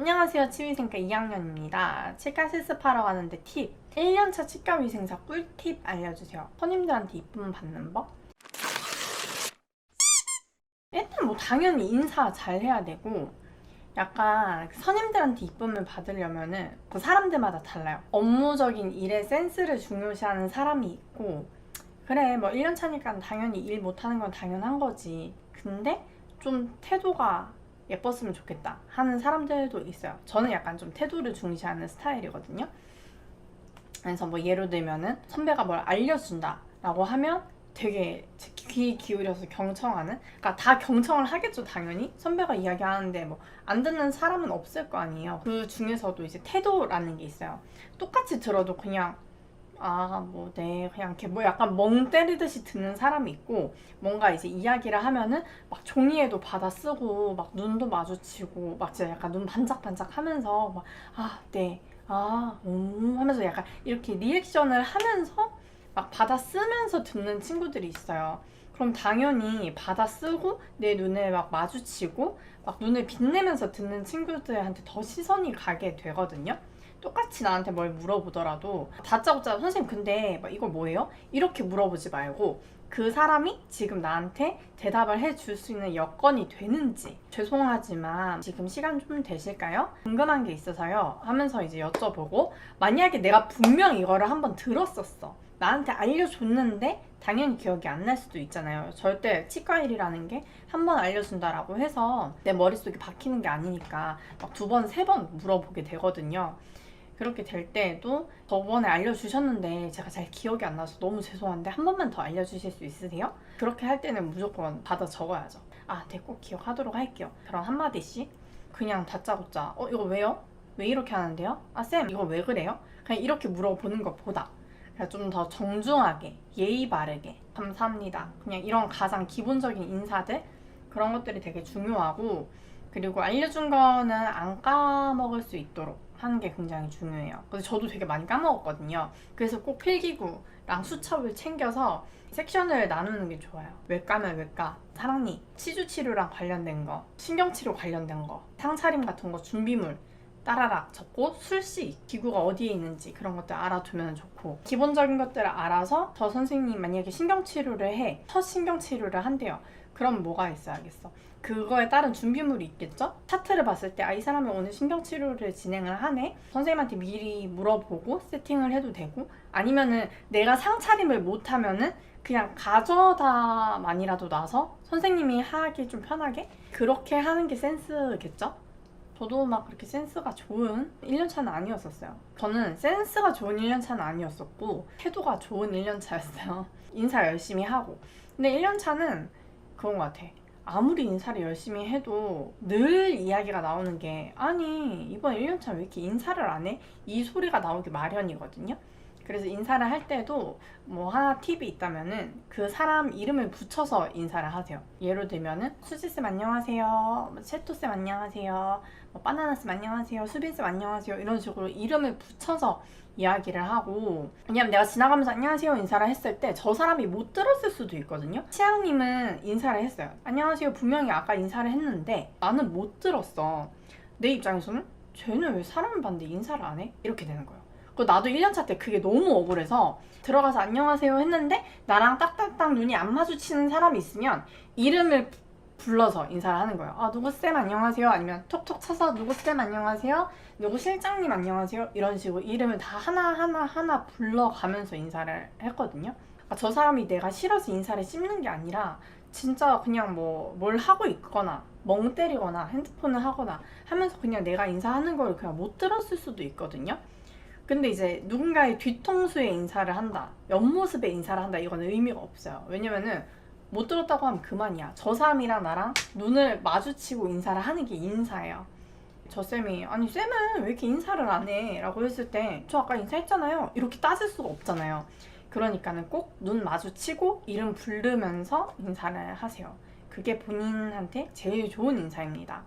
안녕하세요. 치위생과 2학년입니다. 치과 실습하러 가는데 팁. 1년차 치과 위생사 꿀팁 알려주세요. 선임들한테 이쁨 받는 법? 일단 뭐 당연히 인사 잘 해야 되고 약간 그 선임들한테 이쁨을 받으려면은 그 사람들마다 달라요. 업무적인 일의 센스를 중요시하는 사람이 있고 그래 뭐 1년 차니까 당연히 일 못하는 건 당연한 거지. 근데 좀 태도가 예뻤으면 좋겠다 하는 사람들도 있어요. 저는 약간 좀 태도를 중시하는 스타일이거든요. 그래서 뭐 예를 들면은 선배가 뭘 알려준다라고 하면 되게 귀 기울여서 경청하는 그러니까 다 경청을 하겠죠 당연히 선배가 이야기하는데 뭐 안 듣는 사람은 없을 거 아니에요 그 중에서도 이제 태도라는 게 있어요 똑같이 들어도 그냥 아 뭐 네 그냥 이렇게 뭐 약간 멍 때리듯이 듣는 사람이 있고 뭔가 이제 이야기를 하면은 막 종이에도 받아 쓰고 막 눈도 마주치고 막 진짜 약간 눈 반짝반짝 하면서 막 아 네 아, 음 하면서 약간 이렇게 리액션을 하면서 막 받아 쓰면서 듣는 친구들이 있어요. 그럼 당연히 받아 쓰고 내 눈에 막 마주치고 막 눈을 빛내면서 듣는 친구들한테 더 시선이 가게 되거든요. 똑같이 나한테 뭘 물어보더라도 다짜고짜 선생님 근데 막 이거 뭐예요? 이렇게 물어보지 말고 그 사람이 지금 나한테 대답을 해줄 수 있는 여건이 되는지 죄송하지만 지금 시간 좀 되실까요? 궁금한 게 있어서요 하면서 이제 여쭤보고 만약에 내가 분명 이거를 한번 들었었어 나한테 알려줬는데 당연히 기억이 안 날 수도 있잖아요 절대 치과 일이라는 게 한 번 알려준다라고 해서 내 머릿속에 박히는 게 아니니까 막 두 번, 세 번 물어보게 되거든요 그렇게 될 때에도 저번에 알려주셨는데 제가 잘 기억이 안 나서 너무 죄송한데 한 번만 더 알려주실 수 있으세요? 그렇게 할 때는 무조건 받아 적어야죠. 아, 네, 꼭 기억하도록 할게요. 그럼 한마디씩 그냥 다짜고짜 어, 이거 왜요? 왜 이렇게 하는데요? 아, 쌤, 이거 왜 그래요? 그냥 이렇게 물어보는 것보다 좀 더 정중하게, 예의 바르게, 감사합니다. 그냥 이런 가장 기본적인 인사들 그런 것들이 되게 중요하고 그리고 알려준 거는 안 까먹을 수 있도록 하는 게 굉장히 중요해요. 그래서 저도 되게 많이 까먹었거든요. 그래서 꼭 필기구랑 수첩을 챙겨서 섹션을 나누는 게 좋아요. 외과면 외과, 사랑니, 치주 치료랑 관련된 거, 신경 치료 관련된 거, 상차림 같은 거 준비물 따라락 적고 술시 기구가 어디에 있는지 그런 것들 알아두면 좋고 기본적인 것들을 알아서 저 선생님 만약에 신경 치료를 해 첫 신경 치료를 한대요. 그럼 뭐가 있어야겠어? 그거에 따른 준비물이 있겠죠? 차트를 봤을 때, 아, 이 사람이 오늘 신경치료를 진행을 하네? 선생님한테 미리 물어보고 세팅을 해도 되고, 아니면은 내가 상차림을 못하면은 그냥 가져다만이라도 놔서 선생님이 하기 좀 편하게? 그렇게 하는 게 센스겠죠? 저도 막 그렇게 센스가 좋은 1년차는 아니었었어요. 저는 센스가 좋은 1년차는 아니었었고, 태도가 좋은 1년차였어요. 인사 열심히 하고. 근데 1년차는 그런 것 같아. 아무리 인사를 열심히 해도 늘 이야기가 나오는 게 아니 이번 1년차 왜 이렇게 인사를 안 해? 이 소리가 나오기 마련이거든요. 그래서 인사를 할 때도 뭐 하나 팁이 있다면은 그 사람 이름을 붙여서 인사를 하세요. 예를 들면은 수지쌤 안녕하세요. 채토쌤 안녕하세요. 뭐 바나나쌤 안녕하세요. 수빈쌤 안녕하세요. 이런 식으로 이름을 붙여서 이야기를 하고 왜냐면 내가 지나가면서 안녕하세요 인사를 했을 때 저 사람이 못 들었을 수도 있거든요. 치양님은 인사를 했어요. 안녕하세요 분명히 아까 인사를 했는데 나는 못 들었어. 내 입장에서는 쟤는 왜 사람을 봤는데 인사를 안 해? 이렇게 되는 거예요. 그 나도 1년차 때 그게 너무 억울해서 들어가서 안녕하세요 했는데 나랑 딱딱딱 눈이 안 마주치는 사람이 있으면 이름을 불러서 인사를 하는 거예요. 아, 누구쌤 안녕하세요. 아니면 톡톡 쳐서 누구쌤 안녕하세요. 누구 실장님 안녕하세요. 이런 식으로 이름을 다 하나하나 하나 불러가면서 인사를 했거든요. 아, 저 사람이 내가 싫어서 인사를 씹는 게 아니라 진짜 그냥 뭐 뭘 하고 있거나 멍 때리거나 핸드폰을 하거나 하면서 그냥 내가 인사하는 걸 그냥 못 들었을 수도 있거든요. 근데 이제 누군가의 뒤통수에 인사를 한다, 옆모습에 인사를 한다, 이건 의미가 없어요. 왜냐면은 못 들었다고 하면 그만이야. 저 사람이랑 나랑 눈을 마주치고 인사를 하는 게 인사예요. 저 쌤이 아니 쌤은 왜 이렇게 인사를 안 해? 라고 했을 때 저 아까 인사했잖아요. 이렇게 따질 수가 없잖아요. 그러니까는 꼭 눈 마주치고 이름 부르면서 인사를 하세요. 그게 본인한테 제일 좋은 인사입니다.